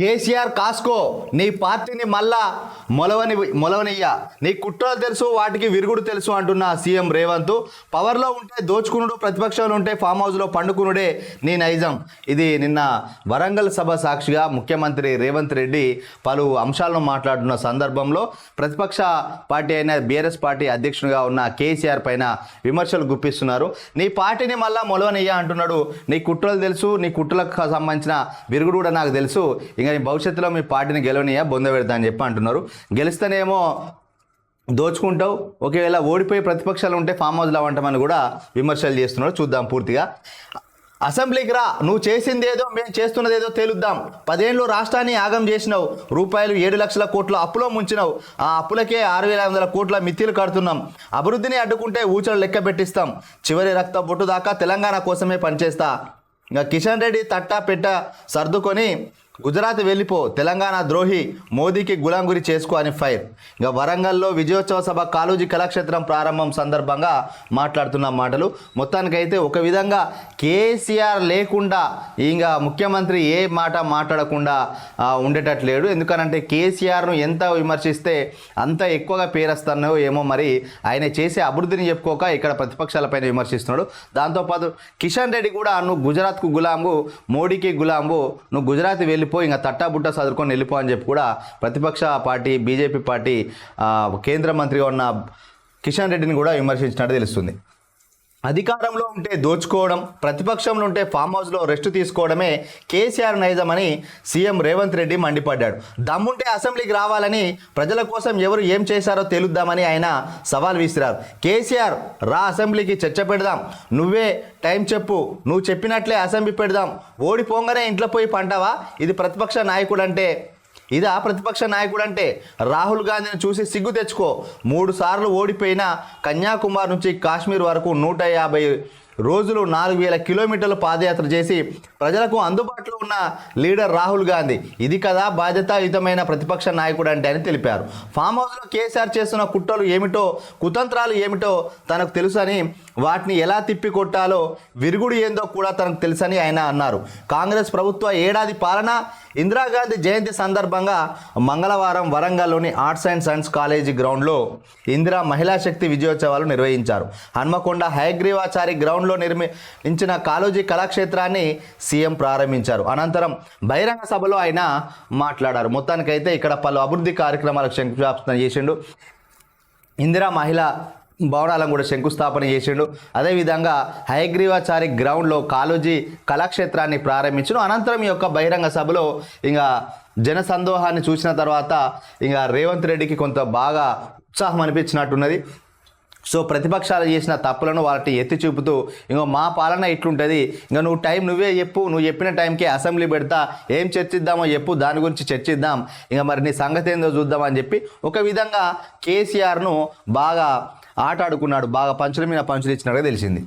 కేసీఆర్ కాస్కో నీ పార్టీని మళ్ళా మొలవని మొలవనియ్యా. నీ కుట్రలు తెలుసు వాటికి విరుగుడు తెలుసు అంటున్న సీఎం రేవంత్. పవర్లో ఉంటే దోచుకునుడు ప్రతిపక్షంలో ఉంటే ఫామ్ హౌస్లో పండుకునుడే నీ నైజం. ఇది నిన్న వరంగల్ సభ సాక్షిగా ముఖ్యమంత్రి రేవంత్ రెడ్డి పలు అంశాలను మాట్లాడుతున్న సందర్భంలో ప్రతిపక్ష పార్టీ అయిన బీఆర్ఎస్ పార్టీ అధ్యక్షునిగా ఉన్న కేసీఆర్ పైన విమర్శలు గుప్పిస్తున్నారు. నీ పార్టీని మళ్ళా మొలవనియ్యా అంటున్నాడు. నీ కుట్రలు తెలుసు నీ కుట్రలకు సంబంధించిన విరుగుడు కూడా నాకు తెలుసు. ఇంకా భవిష్యత్తులో మీ పార్టీని గెలవనియా బొంద పెడతా అని చెప్పి అంటున్నారు. గెలిస్తేనేమో దోచుకుంటావు ఒకవేళ ఓడిపోయి ప్రతిపక్షాలు ఉంటే ఫామ్ హౌస్లో అవ్వటమని కూడా విమర్శలు చేస్తున్నారు. చూద్దాం పూర్తిగా. అసెంబ్లీకి రా నువ్వు చేసింది ఏదో మేము చేస్తున్నది ఏదో తేలుద్దాం. పదేళ్ళు రాష్ట్రాన్ని యాగం చేసినావు రూపాయలు ఏడు లక్షల కోట్ల అప్పులో ముంచినావు. ఆ అప్పులకే ఆరు వేల ఐదు వందల కోట్ల మిత్తిలు కడుతున్నాం. అభివృద్ధిని అడ్డుకుంటే ఊచలు లెక్క పెట్టిస్తాం. చివరి రక్త బొట్టు దాకా తెలంగాణ కోసమే పనిచేస్తా. ఇంకా కిషన్ రెడ్డి తట్టా పెట్ట సర్దుకొని గుజరాత్ వెళ్ళిపో తెలంగాణ ద్రోహి మోదీకి గులాంగురి చేసుకో అని ఫైర్. ఇంకా వరంగల్లో విజయోత్సవ సభ కాళోజీ కళాక్షేత్రం ప్రారంభం సందర్భంగా మాట్లాడుతున్న మాటలు. మొత్తానికైతే ఒక విధంగా కేసీఆర్ లేకుండా ఇంకా ముఖ్యమంత్రి ఏ మాట మాట్లాడకుండా ఉండేటట్లేడు. ఎందుకనంటే కేసీఆర్ను ఎంత విమర్శిస్తే అంత ఎక్కువగా పేరస్తున్నాయో ఏమో మరి ఆయన చేసే అభివృద్ధిని చెప్పుకోక ఇక్కడ ప్రతిపక్షాలపైన విమర్శిస్తున్నాడు. దాంతోపాటు కిషన్ రెడ్డి కూడా నువ్వు గుజరాత్కు గులాంబు మోడీకి గులాంబు నువ్వు గుజరాత్ వెళ్ళిపో ఇంకా తట్టా బుట్ట చదువుకొని వెళ్ళిపో అని చెప్పి కూడా ప్రతిపక్ష పార్టీ బీజేపీ పార్టీ కేంద్ర మంత్రిగా ఉన్న కిషన్ రెడ్డిని కూడా విమర్శించినట్టు తెలుస్తుంది. అధికారంలో ఉంటే దోచుకోవడం ప్రతిపక్షంలో ఉంటే ఫామ్ హౌస్లో రెస్ట్ తీసుకోవడమే కేసీఆర్ నైజమని సీఎం రేవంత్ రెడ్డి మండిపడ్డాడు. దమ్ముంటే అసెంబ్లీకి రావాలని ప్రజల కోసం ఎవరు ఏం చేశారో తేలుద్దామని ఆయన సవాల్ విసిరారు. కేసీఆర్ రా అసెంబ్లీకి చర్చ పెడదాం. నువ్వే టైం చెప్పు. నువ్వు చెప్పినట్లే అసెంబ్లీ పెడదాం. ఓడిపోగానే ఇంట్లో పోయి పంటావా? ఇది ప్రతిపక్ష నాయకుడు అంటే ఇదా ప్రతిపక్ష నాయకుడు అంటే రాహుల్ గాంధీని చూసి సిగ్గు తెచ్చుకో. మూడు సార్లు ఓడిపోయిన కన్యాకుమారి నుంచి కాశ్మీర్ వరకు నూట యాభై రోజులు నాలుగు వేల కిలోమీటర్లు పాదయాత్ర చేసి ప్రజలకు అందుబాటులో ఉన్న లీడర్ రాహుల్ గాంధీ. ఇది కదా బాధ్యతాయుతమైన ప్రతిపక్ష నాయకుడు అంటే అని తెలిపారు. ఫామ్ హౌస్లో కేసీఆర్ చేస్తున్న కుట్రలు ఏమిటో కుతంత్రాలు ఏమిటో తనకు తెలుసని వాటిని ఎలా తిప్పి కొట్టాలో విరుగుడు ఏందో కూడా తనకు తెలుసని ఆయన అన్నారు. కాంగ్రెస్ ప్రభుత్వ ఏడాది పాలన ఇందిరాగాంధీ జయంతి సందర్భంగా మంగళవారం వరంగల్లోని ఆర్ట్స్ అండ్ సైన్స్ కాలేజీ గ్రౌండ్లో ఇందిరా మహిళా శక్తి విజయోత్సవాలు నిర్వహించారు. హన్మకొండ హయగ్రీవాచారి స్థలంలో నిర్మించిన కాలోజీ కళాక్షేత్రాన్ని సీఎం ప్రారంభించారు. అనంతరం బహిరంగ సభలో ఆయన మాట్లాడారు. మొత్తానికైతే ఇక్కడ పలు అభివృద్ధి కార్యక్రమాలకు శంకుస్థాపన చేసిండు. ఇందిరా మహిళ భవనాలను కూడా శంకుస్థాపన చేసిండు. అదేవిధంగా హయగ్రీవాచారి గ్రౌండ్లో కాలోజీ కళాక్షేత్రాన్ని ప్రారంభించను అనంతరం ఈ యొక్క బహిరంగ సభలో ఇంకా జన సందోహాన్ని చూసిన తర్వాత ఇంకా రేవంత్ రెడ్డికి కొంత బాగా ఉత్సాహం అనిపించినట్టున్నది. సో ప్రతిపక్షాలు చేసిన తప్పులను వాటిని ఎత్తి చూపుతూ ఇంకో మా పాలన ఇట్లుంటుంది. ఇంకా నువ్వు టైం నువ్వే చెప్పు. నువ్వు చెప్పిన టైంకి అసెంబ్లీ పెడతా. ఏం చర్చిద్దామో చెప్పు. దాని గురించి చర్చిద్దాం. ఇంకా మరి నీ సంగతి ఏందో చూద్దామని చెప్పి ఒక విధంగా కేసీఆర్ను బాగా ఆట ఆడుకున్నాడు బాగా పంచుల మీద పంచులు ఇచ్చినట్టుగా తెలిసింది.